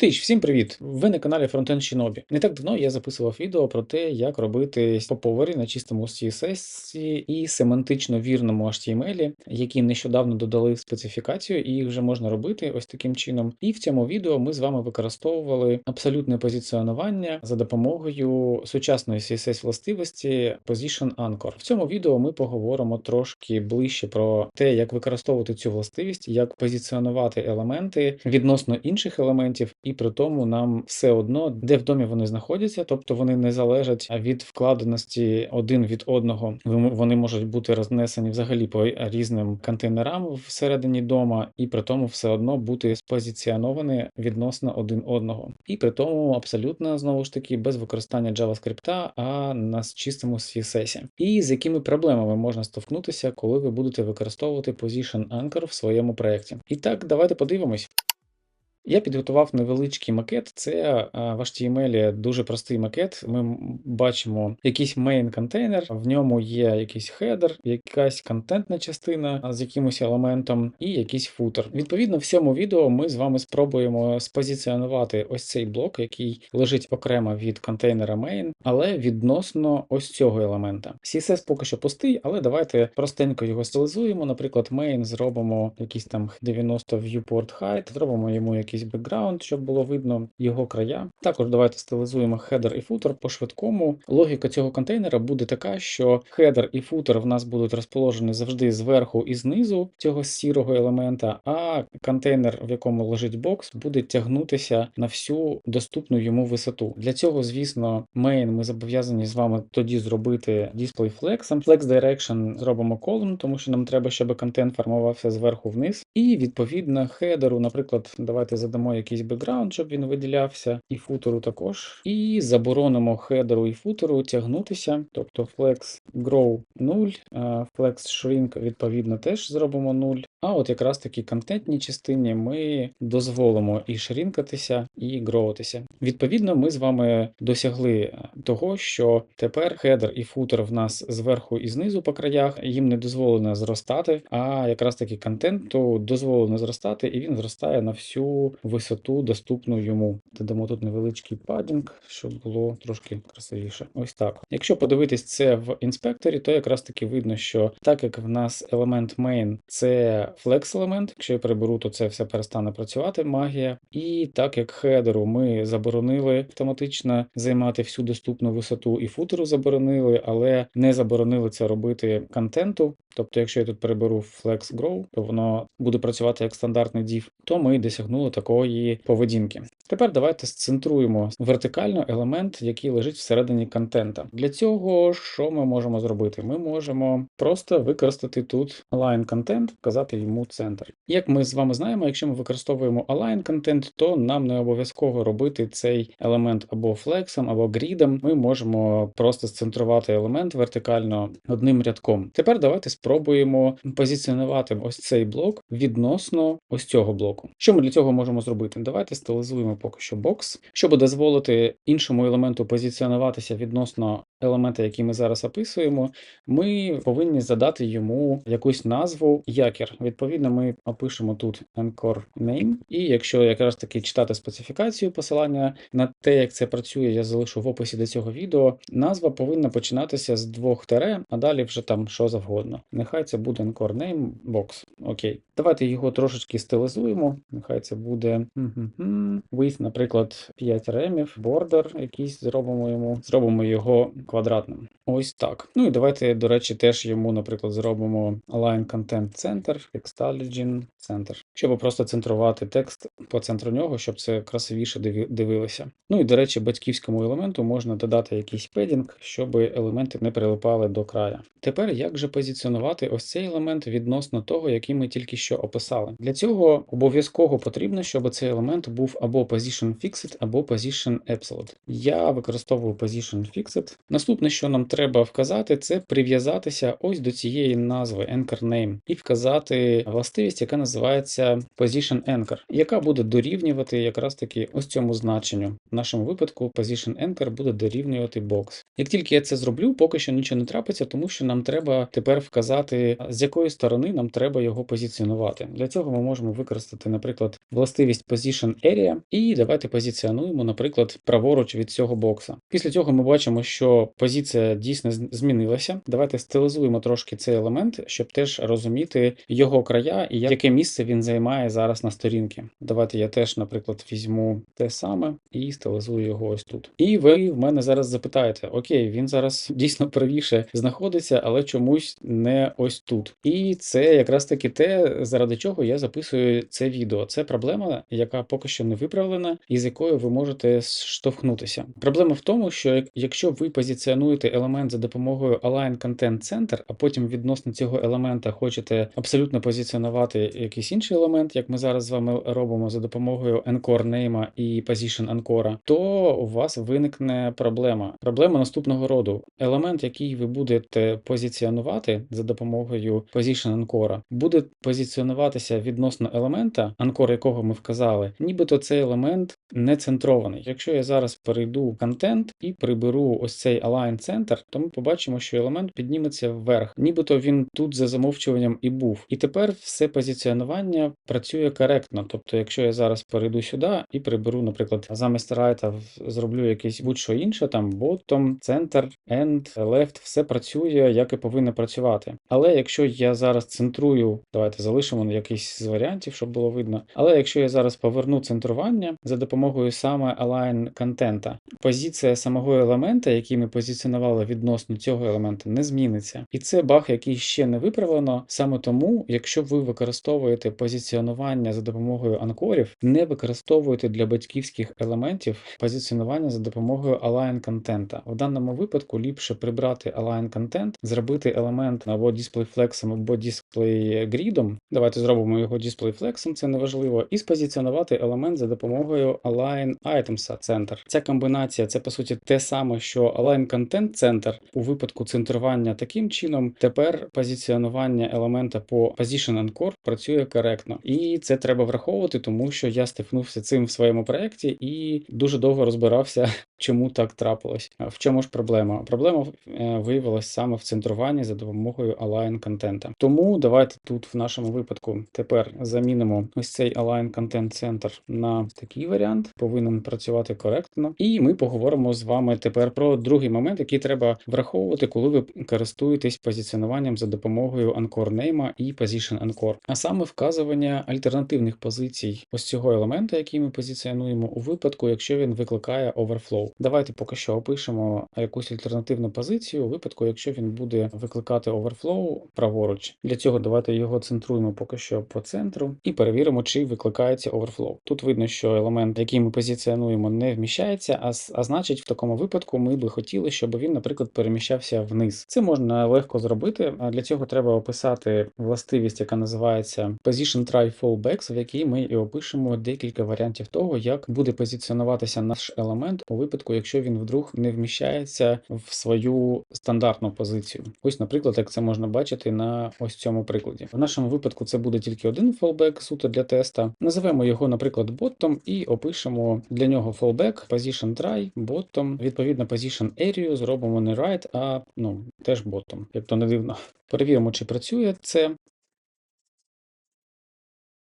Тич, всім привіт! Ви на каналі Frontend Shinobi. Не так давно я записував відео про те, як робити поповері на чистому CSS і семантично вірному HTML, які нещодавно додали специфікацію, і їх вже можна робити ось таким чином. І в цьому відео ми з вами використовували абсолютне позиціонування за допомогою сучасної CSS властивості Position Anchor. В цьому відео ми поговоримо трошки ближче про те, як використовувати цю властивість, як позиціонувати елементи відносно інших елементів і при тому нам все одно, де в домі вони знаходяться, тобто вони не залежать від вкладеності один від одного. Вони можуть бути рознесені взагалі по різним контейнерам всередині дома, і при тому все одно бути спозиціоновані відносно один одного. І при тому абсолютно знову ж таки без використання JavaScript, а на чистому CSS. І з якими проблемами можна стовкнутися, коли ви будете використовувати Position Anchor в своєму проєкті. І так, давайте подивимось. Я підготував невеличкий макет. Це в HTML дуже простий макет. Ми бачимо якийсь main контейнер, в ньому є якийсь хедер, якась контентна частина з якимось елементом і якийсь футер. Відповідно, в цьому відео ми з вами спробуємо спозиціонувати ось цей блок, який лежить окремо від контейнера main, але відносно ось цього елемента. CSS поки що пустий, але давайте простенько його стилізуємо. Наприклад, main зробимо якийсь там 90 viewport height, зробимо йому якийсь якийсь бекграунд, щоб було видно його края. Також давайте стилізуємо хедер і футер по швидкому. Логіка цього контейнера буде така, що хедер і футер в нас будуть розположені завжди зверху і знизу цього сірого елемента, а контейнер, в якому лежить бокс, буде тягнутися на всю доступну йому висоту. Для цього, звісно, main ми зобов'язані з вами тоді зробити display flex. Flex direction зробимо column, тому що нам треба, щоб контент формувався зверху вниз. І відповідно хедеру, наприклад, давайте задамо якийсь бекграунд, щоб він виділявся, і футеру також. І заборонимо хедеру і футеру тягнутися, тобто flex grow 0, flex shrink відповідно теж зробимо 0. А от якраз такі контентній частині ми дозволимо і шрінкатися, і гроутися. Відповідно, ми з вами досягли того, що тепер хедер і футер в нас зверху і знизу по краях, їм не дозволено зростати, а якраз таки контенту дозволено зростати, і він зростає на всю висоту, доступну йому. Додамо тут невеличкий падінг, щоб було трошки красивіше. Ось так. Якщо подивитись це в інспекторі, то якраз таки видно, що так як в нас елемент main це flex елемент, якщо я приберу, то це все перестане працювати, магія. І так як хедеру ми заборонили автоматично займати всю доступну висоту і футеру заборонили, але не заборонили це робити контенту. Тобто, якщо я тут переберу Flex Grow, то воно буде працювати як стандартний div, то ми досягнули такої поведінки. Тепер давайте сцентруємо вертикально елемент, який лежить всередині контента. Для цього що ми можемо зробити? Ми можемо просто використати тут align content, вказати йому центр. Як ми з вами знаємо, якщо ми використовуємо align content, то нам не обов'язково робити цей елемент або флексом, або грідом. Ми можемо просто сцентрувати елемент вертикально одним рядком. Тепер давайте спробуємо позиціонувати ось цей блок відносно ось цього блоку. Що ми для цього можемо зробити? Давайте стилізуємо поки що бокс, щоб дозволити іншому елементу позиціонуватися відносно елемента, який ми зараз описуємо. Ми повинні задати йому якусь назву якір. Відповідно, ми опишемо тут anchor name, і якщо якраз таки читати специфікацію посилання на те, як це працює, я залишу в описі до цього відео. Назва повинна починатися з двох тере, а далі вже там що завгодно. Нехай це буде anchor name box. Окей. Давайте його трошечки стилізуємо. Нехай це буде with, наприклад, 5 ремів, border якийсь зробимо йому, зробимо його квадратним. Ось так. Ну і давайте, до речі, теж йому, наприклад, зробимо align content center, textology center, щоб просто центрувати текст по центру нього, щоб це красивіше дивилося. Ну і, до речі, батьківському елементу можна додати якийсь педінг, щоб елементи не прилипали до края. Тепер як же позиціонувати ось цей елемент відносно того, який ми тільки що описали? Для цього обов'язково потрібно, щоб цей елемент був або position fixed, або position absolute. Я використовую position fixed. Наступне, що нам треба вказати, це прив'язатися ось до цієї назви anchor name і вказати властивість, яка називається position anchor, яка буде дорівнювати якраз таки ось цьому значенню. В нашому випадку position anchor буде дорівнювати box. Як тільки я це зроблю, поки що нічого не трапиться, тому що нам треба тепер вказати, з якої сторони нам треба його позиціонувати. Для цього ми можемо використати, наприклад, властивість Position Area, і давайте позиціонуємо, наприклад, праворуч від цього бокса. Після цього ми бачимо, що позиція дійсно змінилася. Давайте стилізуємо трошки цей елемент, щоб теж розуміти його края і яке місце він займає зараз на сторінці. Давайте я теж, наприклад, візьму те саме і стилізую його ось тут. І ви в мене зараз запитаєте: Окей, він зараз дійсно правіше знаходиться, але чомусь не ось тут. І це якраз таки те, заради чого я записую це відео. Це проблема, яка поки що не виправлена, і з якою ви можете штовхнутися. Проблема в тому, що якщо ви позиціонуєте елемент за допомогою Align Content Center, а потім відносно цього елемента хочете абсолютно позиціонувати якийсь інший елемент, як ми зараз з вами робимо за допомогою Encore Name і Position Encore, то у вас виникне проблема. Проблема наступного роду. Елемент, який ви будете позиціонувати за допомогою Position Encore, буде позиціонуватися відносно елемента, анкор якого ми вказали, нібито цей елемент не центрований. Якщо я зараз перейду в контент і приберу ось цей Align Center, то ми побачимо, що елемент підніметься вверх, нібито він тут за замовчуванням і був. І тепер все позиціонування працює коректно. Тобто, якщо я зараз перейду сюди і приберу, наприклад, замість райта зроблю якесь будь-що інше, там bottom, центр, end, left, все працює, як і повинно працювати. Але якщо я зараз центрую, давайте залишимо якийсь з варіантів, щоб було видно. Але якщо я зараз поверну центрування за допомогою саме align контента, позиція самого елемента, який ми позиціонували відносно цього елемента, не зміниться. І це баг, який ще не виправлено. Саме тому, якщо ви використовуєте позиціонування за допомогою анкорів, не використовуйте для батьківських елементів позиціонування за допомогою align контента. В даному випадку ліпше прибрати align контент, зробити елемент або дисплейфлексом, або дисплейгрідом. Давайте зробимо його дисплейфлексом, це не важливо, і спозиціонувати елемент за допомогою align items центр. Ця комбінація це по суті те саме, що align content центр у випадку центрування таким чином. Тепер позиціонування елемента по position anchor працює коректно, і це треба враховувати, тому що я стикнувся цим в своєму проєкті і дуже довго розбирався, чому так трапилось. В чому ж проблема? Проблема е, виявилась саме в центруванні за допомогою align контента. Тому давайте тут в нашому випадку тепер замінимо ось цей align content center на такий варіант. Повинен працювати коректно. І ми поговоримо з вами тепер про другий момент, який треба враховувати, коли ви користуєтесь позиціонуванням за допомогою Anchor Name і Position Anchor. А саме вказування альтернативних позицій ось цього елемента, який ми позиціонуємо у випадку, якщо він викликає overflow. Давайте поки що опишемо якусь альтернативну позицію у випадку, якщо він буде викликати overflow праворуч. Для цього давайте його центруємо поки що по центру і перевіримо, чи викликається overflow. Тут видно, що елемент, який ми позиціонуємо, не вміщається, а, а значить, в такому випадку ми би хотіли, щоб він, наприклад, переміщався вниз. Це можна легко зробити. А для цього треба описати властивість, яка називається Position Try Fallbacks, в якій ми і опишемо декілька варіантів того, як буде позиціонуватися наш елемент у випадку, якщо він вдруг не вміщається в свою стандартну позицію. Ось, наприклад, як це можна бачити на ось цьому прикладі. В нашому випадку це буде тільки один fallback суто для теста. Називаємо його, наприклад, bottom і опишемо для нього fallback, position try, bottom, відповідно position area зробимо не right, а ну теж bottom, як то не дивно. Перевіримо, чи працює це.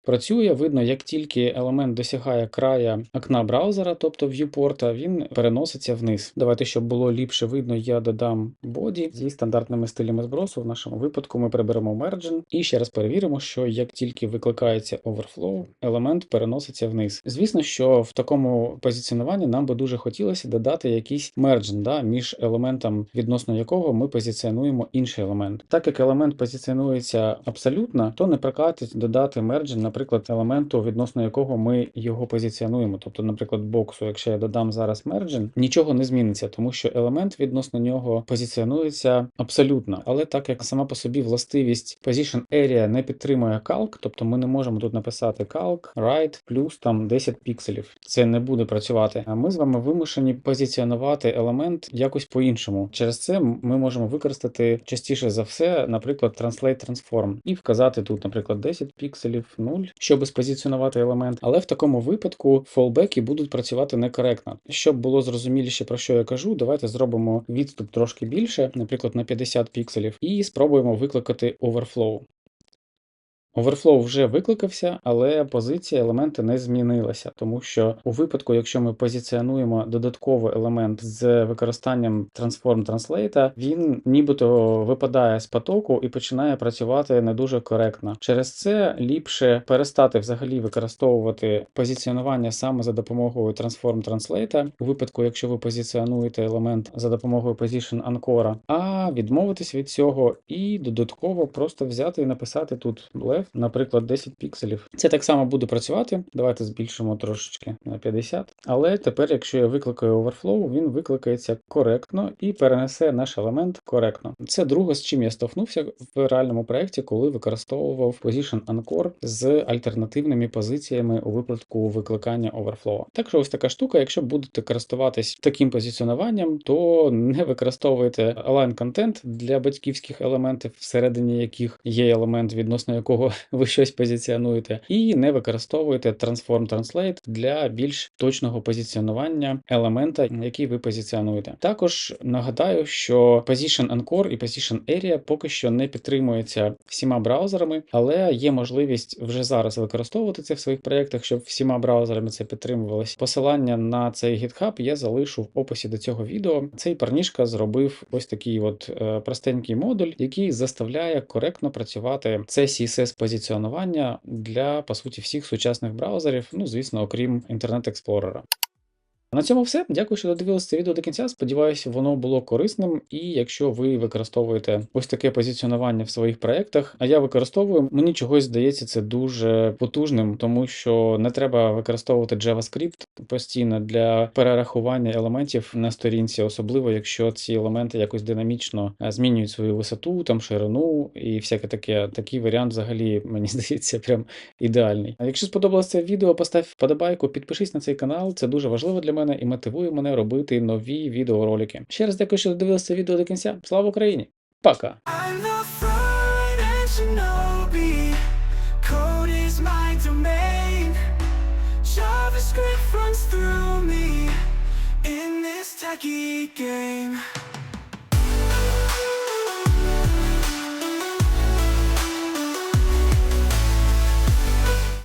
Працює, видно, як тільки елемент досягає края окна браузера, тобто viewport, він переноситься вниз. Давайте, щоб було ліпше видно, я додам body зі стандартними стилями збросу. В нашому випадку ми приберемо margin і ще раз перевіримо, що як тільки викликається overflow, елемент переноситься вниз. Звісно, що в такому позиціонуванні нам би дуже хотілося додати якийсь margin, да, між елементом, відносно якого ми позиціонуємо інший елемент. Так як елемент позиціонується абсолютно, то не прокатить додати margin, наприклад, елементу, відносно якого ми його позиціонуємо. Тобто, наприклад, боксу, якщо я додам зараз margin, нічого не зміниться, тому що елемент відносно нього позиціонується абсолютно. Але так як сама по собі властивість position area не підтримує calc, тобто ми не можемо тут написати calc, right, плюс там 10 пікселів. Це не буде працювати. А ми з вами вимушені позиціонувати елемент якось по-іншому. Через це ми можемо використати частіше за все, наприклад, translate transform і вказати тут, наприклад, 10 пікселів 0, щоб спозиціонувати елемент. Але в такому випадку фолбеки будуть працювати некоректно. Щоб було зрозуміліше про що я кажу, давайте зробимо відступ трошки більше, наприклад, на 50 пікселів, і спробуємо викликати overflow. Overflow вже викликався, але позиція елемента не змінилася, тому що у випадку, якщо ми позиціонуємо додатковий елемент з використанням Transform Translate, він нібито випадає з потоку і починає працювати не дуже коректно. Через це ліпше перестати взагалі використовувати позиціонування саме за допомогою Transform Translate, у випадку, якщо ви позиціонуєте елемент за допомогою Position Anchor, а відмовитись від цього і додатково просто взяти і написати тут наприклад, 10 пікселів. Це так само буде працювати. Давайте збільшимо трошечки на 50. Але тепер, якщо я викликаю overflow, він викликається коректно і перенесе наш елемент коректно. Це друге, з чим я столкнувся в реальному проєкті, коли використовував Position Anchor з альтернативними позиціями у випадку викликання overflow. Так що ось така штука, якщо будете користуватись таким позиціонуванням, то не використовуйте align content для батьківських елементів, всередині яких є елемент, відносно якого ви щось позиціонуєте, і не використовуйте Transform Translate для більш точного позиціонування елемента, який ви позиціонуєте. Також нагадаю, що Position Anchor і Position Area поки що не підтримуються всіма браузерами, але є можливість вже зараз використовувати це в своїх проєктах, щоб всіма браузерами це підтримувалось. Посилання на цей GitHub я залишу в описі до цього відео. Цей парнішка зробив ось такий от е, простенький модуль, який заставляє коректно працювати це CSS позиціонування для по суті всіх сучасних браузерів, ну звісно, окрім Internet Explorer. На цьому все. Дякую, що додивилися це відео до кінця. Сподіваюся, воно було корисним. І якщо ви використовуєте ось таке позиціонування в своїх проєктах, а я використовую, мені чогось здається це дуже потужним, тому що не треба використовувати JavaScript постійно для перерахування елементів на сторінці, особливо якщо ці елементи якось динамічно е, змінюють свою висоту, там ширину і всяке таке. Такий варіант взагалі мені здається прям ідеальний. А якщо сподобалося це відео, постав вподобайку, підпишись на цей канал, це дуже важливо для мене і мотивує мене робити нові відеоролики. Ще раз дякую, що додивилися відео до кінця. Слава Україні! Пока! Jackie game.